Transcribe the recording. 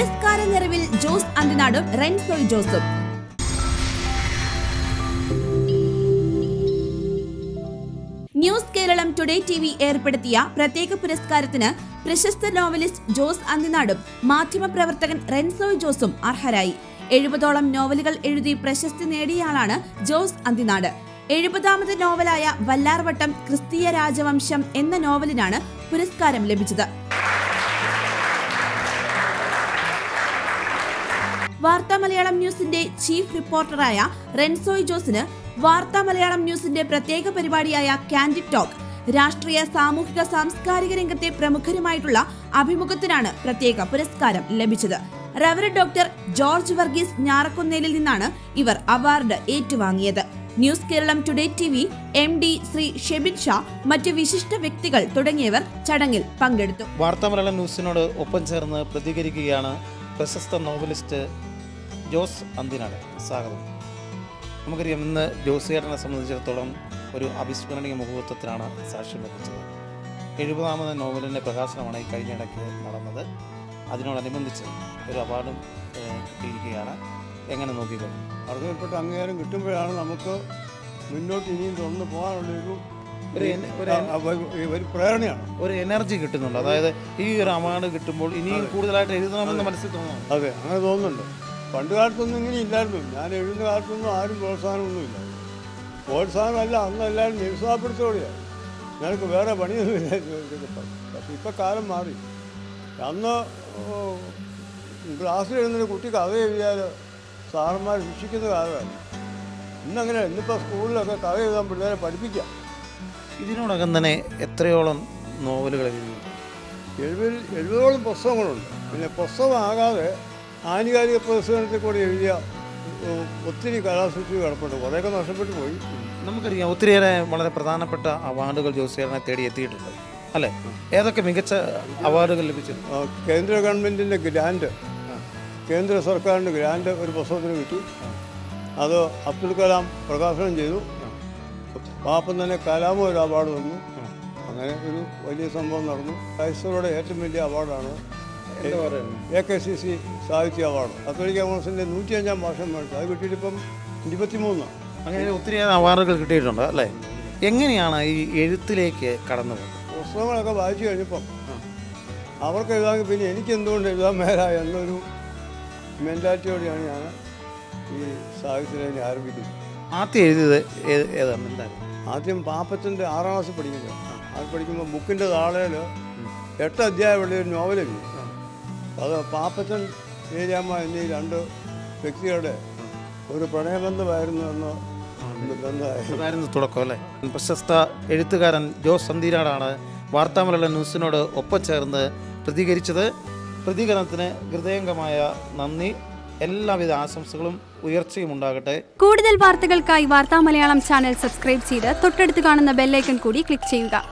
പുരസ്കാര നിറവിൽ ജോസ് അന്തിനാടും റെൻസോയ് ജോസും. News Keralam today T V ഏർപ്പെടുത്തിയ പ്രത്യേക പുരസ്കാരത്തിന് പ്രശസ്ത നോവലിസ്റ്റ് ജോസ് അന്തിനാടും മാധ്യമപ്രവർത്തകൻ റെൻസോയ് ജോസും അർഹരായി. എഴുപതോളം നോവലുകൾ എഴുതി പ്രശസ്തി നേടിയയാളാണ് ജോസ് അന്തിനാട്. എഴുപതാമത് നോവലായ വല്ലാർവട്ടം ക്രിസ്തീയ രാജവംശം എന്ന നോവലിനാണ് പുരസ്കാരം ലഭിച്ചത്. വാർത്താ മലയാളം ന്യൂസിന്റെ ചീഫ് റിപ്പോർട്ടറായ റെൻസോയ് ജോസിന് വാർത്താ മലയാളം ന്യൂസിന്റെ പ്രത്യേക പരിപാടിയായ കാൻഡിഡ് ടോക്ക് രാഷ്ട്രീയ സാമൂഹിക സാംസ്കാരിക രംഗത്തെ പ്രമുഖരുമായിട്ടുള്ള അഭിമുഖത്തിനാണ് പ്രത്യേക പുരസ്കാരം ലഭിച്ചത്. റവറന്റ് ഡോക്ടർ ജോർജ് വർഗീസ് ഞാറക്കുന്നേലിൽ നിന്നാണ് ഇവർ award ഏറ്റുവാങ്ങിയത്. News Keralam today T V M D Shri Shebin Shah മറ്റ് വിശിഷ്ട വ്യക്തികൾ തുടങ്ങിയവർ ചടങ്ങിൽ പങ്കെടുത്തു. വാർത്താമലയാളം ന്യൂസിനോട് ഒപ്പം ചേർന്ന് പ്രതികരിക്കുകയാണ് പ്രശസ്ത നോവലിസ്റ്റ് ജോസ് അന്തിനാട് സ്വാഗതം. നമുക്കറിയാം ഇന്ന് ജോസ് ചേട്ടനെ സംബന്ധിച്ചിടത്തോളം ഒരു അവിസ്മരണീയ മുഹൂർത്തത്തിനാണ് സാക്ഷ്യം വഹിച്ചത്. എഴുപതാമത് നോവലിന്റെ പ്രകാശനമാണ് ഈ കഴിഞ്ഞ ഇടയ്ക്ക് നടന്നത്. അതിനോടനുബന്ധിച്ച് ഒരു അവാർഡും കിട്ടിയിരിക്കുകയാണ്. എങ്ങനെ നോക്കിക്കോളും? അർഹതപ്പെട്ട അംഗീകാരം കിട്ടുമ്പോഴാണ് നമുക്ക് മുന്നോട്ട് ഇനിയും തുടർന്ന് പോകാനുള്ളൊരു ഒരു പ്രേരണയാണ്. ഒരു എനർജി കിട്ടുന്നുണ്ട്. അതായത് ഈ ഒരു അവാർഡ് കിട്ടുമ്പോൾ ഇനിയും കൂടുതലായിട്ട് എഴുതണമെന്ന് മനസ്സിൽ തോന്നുന്നു അതെ അങ്ങനെ തോന്നുന്നുണ്ട്. പണ്ട് കാലത്തൊന്നും ഇങ്ങനെ ഇല്ലായിരുന്നു. ഞാൻ എഴുതുന്ന കാലത്തൊന്നും ആരും പ്രോത്സാഹനമൊന്നുമില്ല. പ്രോത്സാഹനമല്ല അന്ന് എല്ലാവരും നിരുത്സാഹപ്പെടുത്തോടെയാണ് ഞങ്ങൾക്ക് വേറെ പണിയൊന്നുമില്ല പക്ഷെ ഇപ്പം കാലം മാറി. അന്ന് ക്ലാസ്സിൽ എഴുതുന്ന കുട്ടി കഥ എഴുതിയാൽ സാറന്മാർ ശിക്ഷിക്കുന്ന കാലമാണ് ഇന്നങ്ങനെ ഇന്നിപ്പോൾ സ്കൂളിലൊക്കെ കഥ എഴുതാൻ പിള്ളേരെ പഠിപ്പിക്കാം. ഇതിനോടകം തന്നെ എത്രയോളം നോവലുകൾ എഴുതി എഴുപതിൽ എഴുപതോളം പുസ്തകങ്ങളുണ്ട്. പിന്നെ പുസ്തകമാകാതെ ആനുകാലിക പുസ്തകത്തിൽ കൂടി എഴുതിയ ഒത്തിരി കലാസൃഷ്ടി കിടപ്പുണ്ട് കുറേയൊക്കെ നഷ്ടപ്പെട്ടു പോയി. നമുക്കറിയാം ഒത്തിരിയേറെ വളരെ പ്രധാനപ്പെട്ട അവാർഡുകൾ ജോസിയേറിനെ തേടി എത്തിയിട്ടുണ്ട്. അല്ലേ? ഏതൊക്കെ മികച്ച അവാർഡുകൾ ലഭിച്ചു കേന്ദ്ര ഗവൺമെന്റിന്റെ ഗ്രാൻഡ് കേന്ദ്ര സർക്കാരിന്റെ ഗ്രാൻഡ് ഒരു പുസ്തകത്തിന് കിട്ടി. അത് അബ്ദുൽ കലാം പ്രകാശനം ചെയ്തു. പാപ്പം തന്നെ കലാമും ഒരു അവാർഡ് തന്നു. അങ്ങനെ ഒരു വലിയ സംഭവം നടന്നു. ക്രൈസ്തവരുടെ ഏറ്റവും വലിയ അവാർഡാണ് എ കെ സി സി സാഹിത്യ അവാർഡ്. കത്തോലിക്ക കൗൺസിലിന്റെ നൂറ്റിയഞ്ചാം വർഷം മേടിച്ചു. അത് കിട്ടിയിട്ടിപ്പം ഇരുപത്തിമൂന്ന്. അങ്ങനെ ഒത്തിരിയേറെ അവാർഡുകൾ കിട്ടിയിട്ടുണ്ട് അല്ലേ? എങ്ങനെയാണ് ഈ എഴുത്തിലേക്ക് കടന്നു പോകുന്നത് പുസ്തകങ്ങളൊക്കെ വായിച്ചു കഴിഞ്ഞപ്പം അവർക്ക് എഴുതാമെങ്കിൽ പിന്നെ എനിക്ക് എന്തുകൊണ്ട് എഴുതാൻ മേല എന്നൊരു മെന്റാലിറ്റിയോടെയാണ് ഞാൻ ഈ സാഹിത്യം ആരംഭിക്കുന്നത്. ആദ്യം എഴുതിയത് ഏത് ഏതാണ്? എന്തായിരുന്നു ആദ്യം പാപ്പച്ചന്റെ ആറാം ക്ലാസ് പഠിക്കുന്നത് അത് പഠിക്കുമ്പോൾ ബുക്കിന്റെ താളയിൽ എട്ട് അധ്യായമുള്ള ഒരു നോവൽ എഴുതി. അത് പാപ്പച്ചൻ ഏരിയാമ്മ എന്നീ രണ്ട് വ്യക്തികളുടെ ഒരു പ്രണയബന്ധമായിരുന്നു എന്ന് അതായിരുന്നു തുടക്കം അല്ലേ? പ്രശസ്ത എഴുത്തുകാരൻ ജോസ് സന്ദീരാടാണ് വാർത്താമലയാള ന്യൂസിനോട് ഒപ്പം ചേർന്ന് പ്രതികരിച്ചത്. പ്രതികരണത്തിന് ഹൃദയംഗമായ നന്ദി. എല്ലാവിധ ആശംസകളും ഉയർച്ചയും ഉണ്ടാകട്ടെ. കൂടുതൽ വാർത്തകൾക്കായി വാർത്താ മലയാളം ചാനൽ സബ്സ്ക്രൈബ് ചെയ്ത് തൊട്ടടുത്ത് കാണുന്ന ബെല്ലൈക്കൺ കൂടി ക്ലിക്ക് ചെയ്യുക.